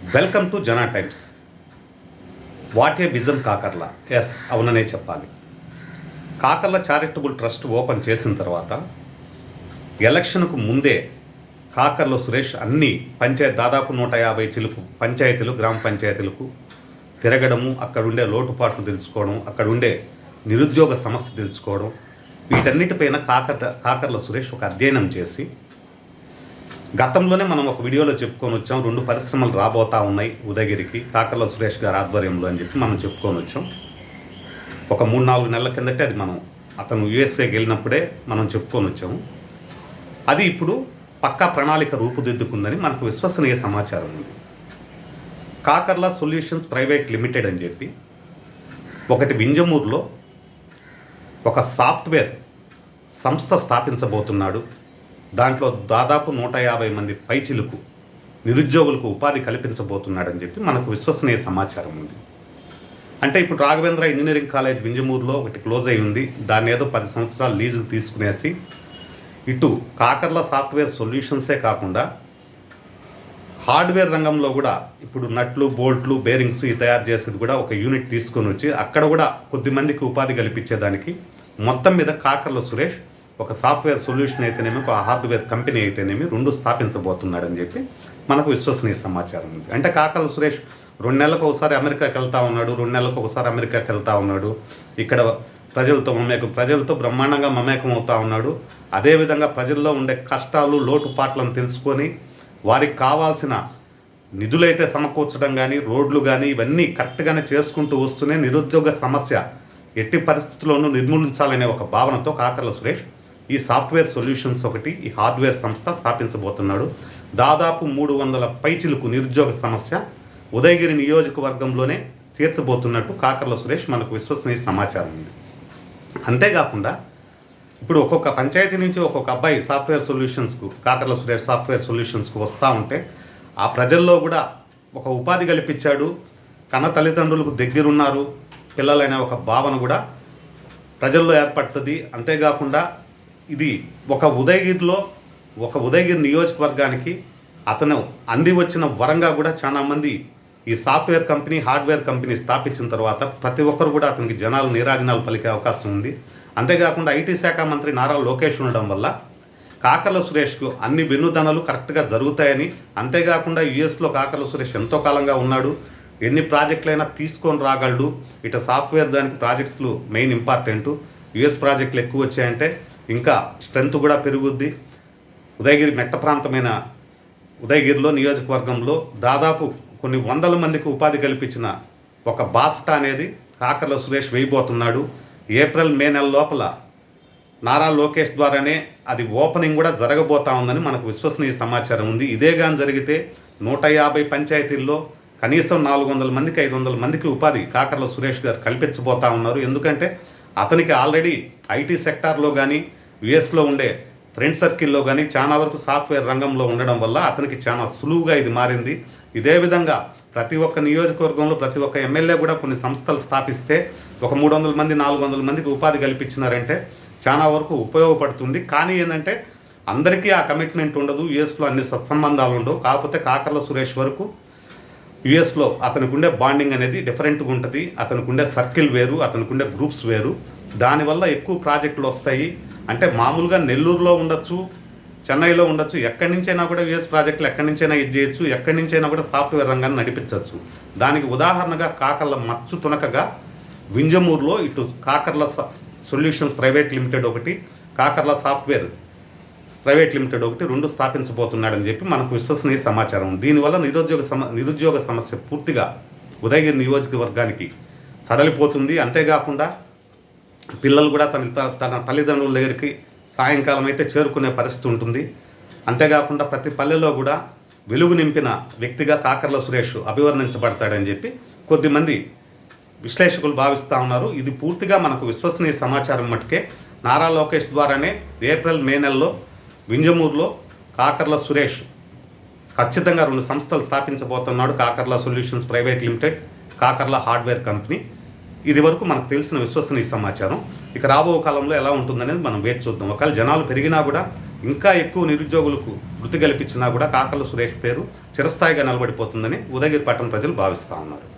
Welcome to Jana Times what a vision Kakarla? Yes అవుననే చెప్పాలి. Kakarla charitable trust open చేసిన తర్వాత ఎలక్షన్కు ముందే కాకర్లో సురేష్ అన్ని పంచాయతీ దాదాపు నూట యాభై చిలుపు పంచాయతీలు గ్రామ పంచాయతీలకు తిరగడము అక్కడుండే లోటుపాట్లు తెలుసుకోవడం అక్కడుండే నిరుద్యోగ సమస్య తెలుసుకోవడం వీటన్నిటిపైన కాకర్ కాకర్ల సురేష్ ఒక అధ్యయనం చేసి గతంలోనే మనం ఒక వీడియోలో చెప్పుకొని వచ్చాం. రెండు పరిశ్రమలు రాబోతా ఉన్నాయి ఉదయగిరికి కాకర్ల సురేష్ గారి ఆధ్వర్యంలో అని చెప్పి మనం చెప్పుకొని వచ్చాం. ఒక మూడు నాలుగు నెలల కిందటే అది మనం అతను యుఎస్ఏకి వెళ్ళినప్పుడే మనం చెప్పుకొని వచ్చాము. అది ఇప్పుడు పక్కా ప్రణాళిక రూపుదిద్దుకుందని మనకు విశ్వసనీయ సమాచారం ఉంది. కాకర్ల సొల్యూషన్స్ ప్రైవేట్ లిమిటెడ్ అని చెప్పి ఒకటి వింజమూరులో ఒక సాఫ్ట్వేర్ సంస్థ స్థాపించబోతున్నాడు. దాంట్లో దాదాపు నూట యాభై మంది పైచిలుకు నిరుద్యోగులకు ఉపాధి కల్పించబోతున్నాడని చెప్పి మనకు విశ్వసనీయ సమాచారం ఉంది. అంటే ఇప్పుడు రాఘవేంద్ర ఇంజనీరింగ్ కాలేజ్ వింజమూరులో ఒకటి క్లోజ్ అయి ఉంది. దాన్ని ఏదో పది సంవత్సరాలు లీజుకు తీసుకునేసి ఇటు కాకర్ల సాఫ్ట్వేర్ సొల్యూషన్సే కాకుండా హార్డ్వేర్ రంగంలో కూడా ఇప్పుడు నట్లు బోల్ట్లు బేరింగ్స్ ఈ తయారు చేసేది కూడా ఒక యూనిట్ తీసుకొని వచ్చి అక్కడ కూడా కొద్ది మందికి ఉపాధి కల్పించేదానికి మొత్తం మీద కాకర్ల సురేష్ ఒక సాఫ్ట్వేర్ సొల్యూషన్ అయితేనేమి ఒక హార్డ్వేర్ కంపెనీ అయితేనేమి రెండు స్థాపించబోతున్నాడని చెప్పి మనకు విశ్వసనీయ సమాచారం ఉంది. అంటే కాకర్ల సురేష్ రెండు నెలలకు ఒకసారి అమెరికాకి వెళ్తా ఉన్నాడు రెండు నెలలకు ఒకసారి అమెరికాకి వెళ్తా ఉన్నాడు. ఇక్కడ ప్రజలతో మమేకం ప్రజలతో బ్రహ్మాండంగా మమేకం అవుతా ఉన్నాడు. అదేవిధంగా ప్రజల్లో ఉండే కష్టాలు లోటుపాట్లను తెలుసుకొని వారికి కావాల్సిన నిధులైతే సమకూర్చడం కానీ రోడ్లు కానీ ఇవన్నీ కరెక్ట్గానే చేసుకుంటూ వస్తూనే నిరుద్యోగ సమస్య ఎట్టి పరిస్థితుల్లోనూ నిర్మూలించాలనే ఒక భావనతో కాకర్ల సురేష్ ఈ సాఫ్ట్వేర్ సొల్యూషన్స్ ఒకటి ఈ హార్డ్వేర్ సంస్థ స్థాపించబోతున్నాడు. దాదాపు మూడు వందల పైచిలకు నిరుద్యోగ సమస్య ఉదయగిరి నియోజకవర్గంలోనే తీర్చబోతున్నట్టు కాకర్ల సురేష్ మనకు విశ్వసనీయ సమాచారం ఉంది. అంతేకాకుండా ఇప్పుడు ఒక్కొక్క పంచాయతీ నుంచి ఒక్కొక్క అబ్బాయి సాఫ్ట్వేర్ సొల్యూషన్స్కు కాకర్ల సురేష్ సాఫ్ట్వేర్ సొల్యూషన్స్కు వస్తూ ఉంటే ఆ ప్రజల్లో కూడా ఒక ఉపాధి కల్పించాడు. కన్న తల్లిదండ్రులకు దగ్గరున్నారు. పిల్లలనే ఒక భావన కూడా ప్రజల్లో ఏర్పడుతుంది. అంతేకాకుండా ఇది ఒక ఉదయగిరిలో ఒక ఉదయగిరి నియోజకవర్గానికి అతను అంది వచ్చిన వరంగా కూడా చాలా మంది ఈ సాఫ్ట్వేర్ కంపెనీ హార్డ్వేర్ కంపెనీ స్థాపించిన తర్వాత ప్రతి ఒక్కరు కూడా అతనికి జనాలు నీరాజనాలు పలికే అవకాశం ఉంది. అంతేకాకుండా ఐటీ శాఖ మంత్రి నారా లోకేష్ ఉండడం వల్ల కాకర్ల సురేష్కు అన్ని వెన్నుదనలు కరెక్ట్గా జరుగుతాయని అంతేకాకుండా యుఎస్లో కాకర్ల సురేష్ ఎంతో కాలంగా ఉన్నాడు. ఎన్ని ప్రాజెక్టులైనా తీసుకొని రాగలడు. ఇట సాఫ్ట్వేర్ దానికి ప్రాజెక్ట్స్లు మెయిన్ ఇంపార్టెంట్. యుఎస్ ప్రాజెక్టులు ఎక్కువ వచ్చాయంటే ఇంకా స్ట్రెంత్ కూడా పెరుగుద్ది. ఉదయగిరి మెట్ట ప్రాంతమైన ఉదయగిరిలో నియోజకవర్గంలో దాదాపు కొన్ని వందల మందికి ఉపాధి కల్పించిన ఒక బాసట అనేది కాకర్ల సురేష్ వేయబోతున్నాడు. ఏప్రిల్ మే నెల లోపల నారా లోకేష్ ద్వారానే అది ఓపెనింగ్ కూడా జరగబోతా ఉందని మనకు విశ్వసనీయ సమాచారం ఉంది. ఇదే కానీ జరిగితే నూట యాభై పంచాయతీల్లో కనీసం నాలుగు వందల మందికి ఐదు వందల మందికి ఉపాధి కాకర్ల సురేష్ గారు కల్పించబోతా ఉన్నారు. ఎందుకంటే అతనికి ఆల్రెడీ ఐటీ సెక్టార్లో కానీ యుఎస్లో ఉండే ఫ్రెండ్ సర్కిల్లో కానీ చాలా వరకు సాఫ్ట్వేర్ రంగంలో ఉండడం వల్ల అతనికి చాలా సులువుగా ఇది మారింది. ఇదే విధంగా ప్రతి ఒక్క నియోజకవర్గంలో ప్రతి ఒక్క ఎమ్మెల్యే కూడా కొన్ని సంస్థలు స్థాపిస్తే ఒక మూడు వందల మంది నాలుగు వందల మందికి ఉపాధి కల్పించినారంటే చాలా వరకు ఉపయోగపడుతుంది. కానీ ఏంటంటే అందరికీ ఆ కమిట్మెంట్ ఉండదు. యుఎస్లో అన్ని సత్సంబంధాలు ఉండవు. కాకపోతే కాకర్ల సురేష్ వరకు యుఎస్లో అతనికి ఉండే బాండింగ్ అనేది డిఫరెంట్గా ఉంటుంది. అతనికి ఉండే సర్కిల్ వేరు అతనికి ఉండే గ్రూప్స్ వేరు. దానివల్ల ఎక్కువ ప్రాజెక్టులు వస్తాయి. అంటే మామూలుగా నెల్లూరులో ఉండొచ్చు చెన్నైలో ఉండొచ్చు ఎక్కడి నుంచైనా కూడా యుఎస్ ప్రాజెక్టులు ఎక్కడి నుంచైనా ఇది చేయొచ్చు ఎక్కడి నుంచైనా కూడా సాఫ్ట్వేర్ రంగాన్ని నడిపించవచ్చు దానికి ఉదాహరణగా కాకర్ల మచ్చు తునకగా వింజమూరులో ఇటు కాకర్ల స- సొల్యూషన్స్ ప్రైవేట్ లిమిటెడ్ ఒకటి కాకర్ల సాఫ్ట్వేర్ ప్రైవేట్ లిమిటెడ్ ఒకటి రెండు స్థాపించబోతున్నాడని చెప్పి మనకు విశ్వసనీయ సమాచారం ఉంది. దీనివల్ల నిరుద్యోగ సమ నిరుద్యోగ సమస్య పూర్తిగా ఉదయగిరి నియోజకవర్గానికి సడలిపోతుంది అంతేకాకుండా పిల్లలు కూడా తన త- తన తల్లిదండ్రుల దగ్గరికి సాయంకాలం అయితే చేరుకునే పరిస్థితి ఉంటుంది. అంతేకాకుండా ప్రతి పల్లెలో కూడా వెలుగు నింపిన వ్యక్తిగా కాకర్ల సురేష్ అభివర్ణించబడతాడని చెప్పి కొద్దిమంది విశ్లేషకులు భావిస్తూ ఉన్నారు. ఇది పూర్తిగా మనకు విశ్వసనీయ సమాచారం మటుకే. నారా లోకేష్ ద్వారానే ఏప్రిల్ మే నెలలో వింజమూరులో కాకర్ల సురేష్ ఖచ్చితంగా రెండు సంస్థలు స్థాపించబోతున్నాడు. Kakarla solutions private limited Kakarla hardware company. ఇది వరకు మనకు తెలిసిన విశ్వసనీయ సమాచారం. ఇక రాబో కాలంలో ఎలా ఉంటుందనేది మనం వేచి చూద్దాం. ఒకవేళ జనాలు పెరిగినా కూడా ఇంకా ఎక్కువ నిరుద్యోగులకు వృత్తి కల్పించినా కూడా కాకల సురేష్ పేరు చిరస్థాయిగా నిలబడిపోతుందని ఉదయగిరి పట్టణ ప్రజలు భావిస్తూ ఉన్నారు.